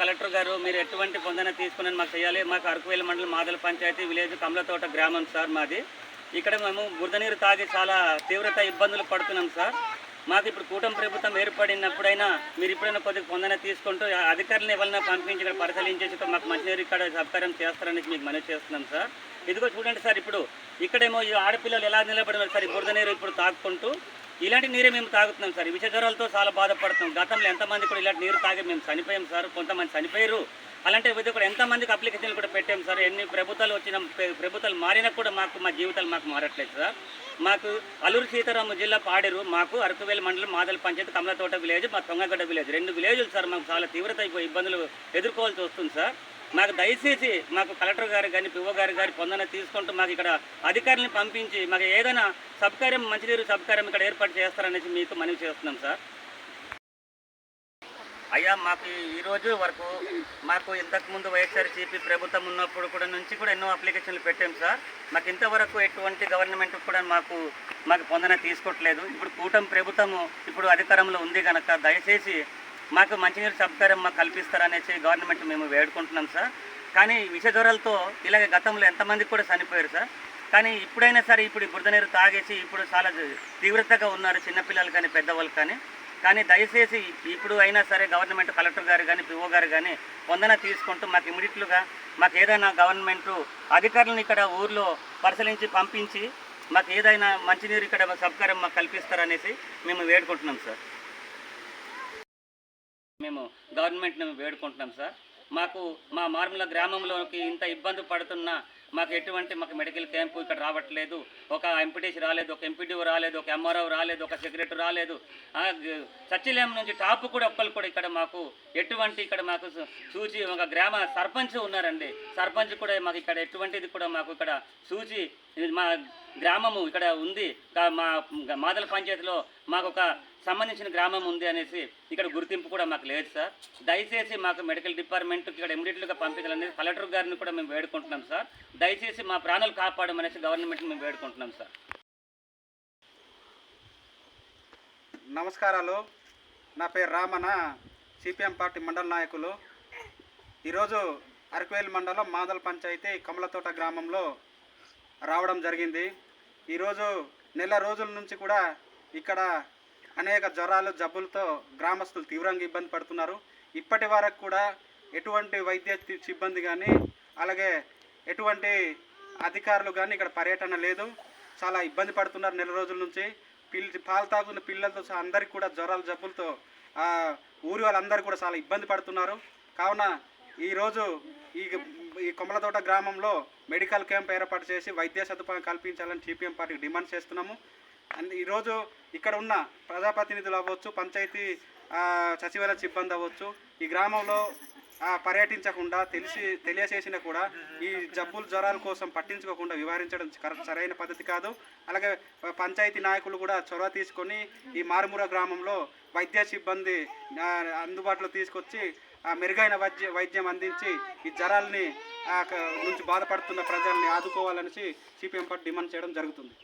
Collector గారు మీరు ఎటువంటి పొందన తీసుకుని మాకు చేయాలి మాకు అరకువేల మండలం మాదల పంచాయతీ విలేజ్ కమలతోట గ్రామం సార్ మాది. ఇక్కడ మేము బురద నీరు తాగి చాలా తీవ్రత ఇబ్బందులు పడుతున్నాం సార్. మాకు ఇప్పుడు కూటమి ప్రభుత్వం ఏర్పడినప్పుడైనా మీరు ఇప్పుడైనా కొద్దిగా పొందన తీసుకుంటూ అధికారులను ఎవరైనా పంపించి ఇక్కడ పరిశీలించేసి మాకు మంచినీరు ఇక్కడ సహకారం చేస్తారని మీకు మనవి చేస్తున్నాం సార్. ఇదిగో చూడండి సార్ ఇప్పుడు ఇక్కడేమో ఈ ఆడపిల్లలు ఎలా నిలబడినారు సార్ ఈ బురద నీరు ఇప్పుడు తాక్కుంటూ. ఇలాంటి నీరే మేము తాగుతున్నాం సార్. ఈ చాలా బాధపడుతున్నాం. గతంలో ఎంతమంది కూడా ఇలాంటి నీరు తాగి మేము చనిపోయాం సార్. కొంతమంది చనిపోయారు. అలాంటి విధంగా కూడా ఎంతమందికి అప్లికేషన్లు కూడా పెట్టాం సార్. ఎన్ని ప్రభుత్వాలు వచ్చిన ప్రభుత్వాలు మారినా కూడా మాకు మా జీవితాలు మాకు మారట్లేదు సార్. మాకు అల్లూరు సీతారామ జిల్లా పాడేరు. మాకు అరకువేల మండలం మాదల పంచాయతీ కమలతోట విలేజ్ మా తొంగగడ్డ విలేజ్. రెండు విలేజ్లు సార్ మాకు చాలా తీవ్రత ఇబ్బందులు ఎదుర్కోవాల్సి వస్తుంది సార్. మాకు దయచేసి మాకు కలెక్టర్ గారు కానీ పిఓ గారు గారి పొందన తీసుకుంటూ మాకు ఇక్కడ అధికారులను పంపించి మాకు ఏదైనా సబ్కార్యం మంచినీరు సబ్కార్యం ఇక్కడ ఏర్పాటు చేస్తారనేసి మీకు మనవి చేస్తున్నాం సార్. అయ్యా మాకు ఈరోజు వరకు మాకు ఇంతకుముందు వైఎస్ఆర్సీపీ ప్రభుత్వం ఉన్నప్పుడు కూడా నుంచి కూడా ఎన్నో అప్లికేషన్లు పెట్టాం సార్. మాకు ఇంతవరకు ఎటువంటి గవర్నమెంట్ కూడా మాకు మాకు పొందన తీసుకోవట్లేదు. ఇప్పుడు కూటమి ప్రభుత్వము ఇప్పుడు అధికారంలో ఉంది కనుక దయచేసి మాకు మంచినీరు సబ్కారం మాకు కల్పిస్తారనేసి గవర్నమెంట్ మేము వేడుకుంటున్నాం సార్. కానీ విష జ్వరాలతో ఇలాగ గతంలో ఎంతమంది కూడా చనిపోయారు సార్. కానీ ఇప్పుడైనా సరే ఇప్పుడు బురద నీరు తాగేసి ఇప్పుడు చాలా తీవ్రతగా ఉన్నారు చిన్నపిల్లలు కానీ పెద్దవాళ్ళు కానీ. కానీ దయచేసి ఇప్పుడు అయినా సరే గవర్నమెంట్ కలెక్టర్ గారు కానీ పిఓ గారు కానీ పొందన తీసుకుంటూ మాకు ఇమీడియట్లుగా మాకు ఏదైనా గవర్నమెంట్ అధికారులను ఇక్కడ ఊర్లో పరిశీలించి పంపించి మాకు ఏదైనా మంచినీరు ఇక్కడ సౌకర్యం మాకు కల్పిస్తారనేసి మేము వేడుకుంటున్నాం సార్. మేము గవర్నమెంట్ని వేడుకుంటున్నాం సార్ మాకు మా మార్మల గ్రామంలోకి ఇంత ఇబ్బంది పడుతున్న మాకు ఎటువంటి మాకు మెడికల్ క్యాంపు ఇక్కడ రావట్లేదు. ఒక ఎంపీటీసీ రాలేదు ఒక ఎంపీడీఓ రాలేదు ఒక ఎంఆర్ఓ రాలేదు ఒక సెక్రటరీ రాలేదు. ఆ, సచిలేం నుంచి టాప్ కూడా ఒక్కరు కూడా ఇక్కడ మాకు ఎటువంటి ఇక్కడ మాకు సూచి చూచి ఒక గ్రామ సర్పంచ్ ఉన్నారండి. సర్పంచ్ కూడా మాకు ఇక్కడ ఎటువంటిది కూడా మాకు ఇక్కడ చూచి మా గ్రామము ఇక్కడ ఉంది. మా మాదల పంచాయతీలో మాకు ఒక సంబంధించిన గ్రామం ఉంది అనేసి ఇక్కడ గుర్తింపు కూడా మాకు లేదు సార్. దయచేసి మాకు మెడికల్ డిపార్ట్మెంట్ ఇక్కడ ఇమీడియట్గా పంపించాలనేది కలెక్టర్ గారిని కూడా మేము వేడుకుంటున్నాం సార్. దయచేసి మా ప్రాణాలు కాపాడమనేసి గవర్నమెంట్ని మేము వేడుకుంటున్నాం సార్. నమస్కారాలు. నా పేరు రామన సిపిఎం పార్టీ మండల నాయకులు. ఈరోజు అరకువేలు మండలం మాదల పంచాయతీ కమలతోట గ్రామంలో రావడం జరిగింది. ఈరోజు నెల రోజుల నుంచి కూడా ఇక్కడ అనేక జ్వరాలు జబ్బులతో గ్రామస్తులు తీవ్రంగా ఇబ్బంది పడుతున్నారు. ఇప్పటి వరకు కూడా ఎటువంటి వైద్య సిబ్బంది కానీ అలాగే ఎటువంటి అధికారులు కానీ ఇక్కడ పర్యటన లేదు. చాలా ఇబ్బంది పడుతున్నారు నెల రోజుల నుంచి. పిల్ పాలు తాగుతున్న పిల్లలతో అందరికీ కూడా జ్వరాలు జబ్బులతో ఊరి వాళ్ళందరూ కూడా చాలా ఇబ్బంది పడుతున్నారు. కావున ఈరోజు ఈ ఈ కొమలతోట గ్రామంలో మెడికల్ క్యాంప్ ఏర్పాటు చేసి వైద్య సదుపాయం కల్పించాలని సిపిఎం పార్టీకి డిమాండ్ చేస్తున్నాము. అండ్ ఈరోజు ఇక్కడ ఉన్న ప్రజాప్రతినిధులు అవ్వచ్చు పంచాయతీ సచివాలయ సిబ్బంది అవ్వచ్చు ఈ గ్రామంలో పర్యటించకుండా తెలిసి తెలియచేసినా కూడా ఈ జబ్బులు జ్వరాల కోసం పట్టించుకోకుండా వివరించడం సరైన పద్ధతి కాదు. అలాగే పంచాయతీ నాయకులు కూడా చొరవ తీసుకొని ఈ మారుమూర గ్రామంలో వైద్య సిబ్బంది అందుబాటులో తీసుకొచ్చి మెరుగైన వైద్య వైద్యం అందించి ఈ జ్వరాల్ని ఆ, నుంచి బాధపడుతున్న ప్రజల్ని ఆదుకోవాలనేసి సిపిఎం పార్టీ డిమాండ్ చేయడం జరుగుతుంది.